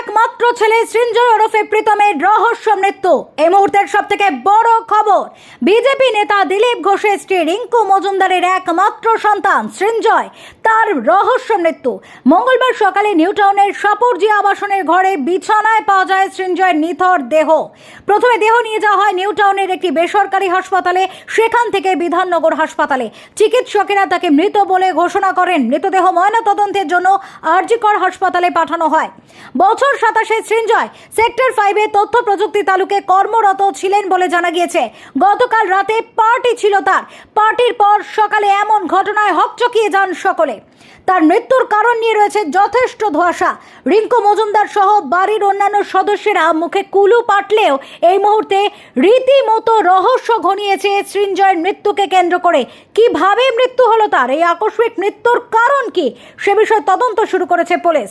একমাত্র ছেলে সৃঞ্জয় ওরফে প্রীতমের রহস্য মৃত্যু। এই মুহূর্তের সব থেকে বড় খবর, বিজেপি নেতা দিলীপ ঘোষের স্ত্রী রিঙ্কু মজুমদারের একমাত্র সন্তান সৃঞ্জয়, তার রহস্য মৃত্যু। মঙ্গলবার সকালে নিউ টাউনের সাপুরজি আবাসনের ঘরে বিছানায় পাওয়া যায় সৃঞ্জয়ের নিথর দেহ। প্রথমে দেহ নিয়ে যাওয়া হয় নিউ টাউনের একটি বেসরকারি হাসপাতালে, সেখান থেকে বিধাননগর হাসপাতালে। চিকিৎসকেরা তাকে মৃত বলে ঘোষণা করেন। মৃতদেহ ময়না তদন্তের জন্য আরজিকর হাসপাতালে পাঠানো হয়। বছর সাতাশে সৃঞ্জয় সেক্টর ফাইভে তথ্য প্রযুক্তি তালুকে কর্মরত ছিলেন বলে জানা গিয়েছে। গতকাল রাতে পার্টি ছিল তার। পার্টির পর সকালে এমন ঘটনায় হকচকিয়ে যান সকলে। তার মৃত্যুর কারণ নিয়ে রয়েছে যথেষ্ট ধোঁয়াশা। রিঙ্কু মজুমদার সহ বাড়ির অন্যান্য সদস্যরা মুখে কুলু পাটলেও এই মুহূর্তে রীতিমতো রহস্য ঘনিয়েছে সৃঞ্জয়ের মৃত্যুকে কেন্দ্র করে। কীভাবে মৃত্যু হলো তার? এই আকস্মিক মৃত্যুর কারণ কি? সে বিষয়ে তদন্ত শুরু করেছে পুলিশ।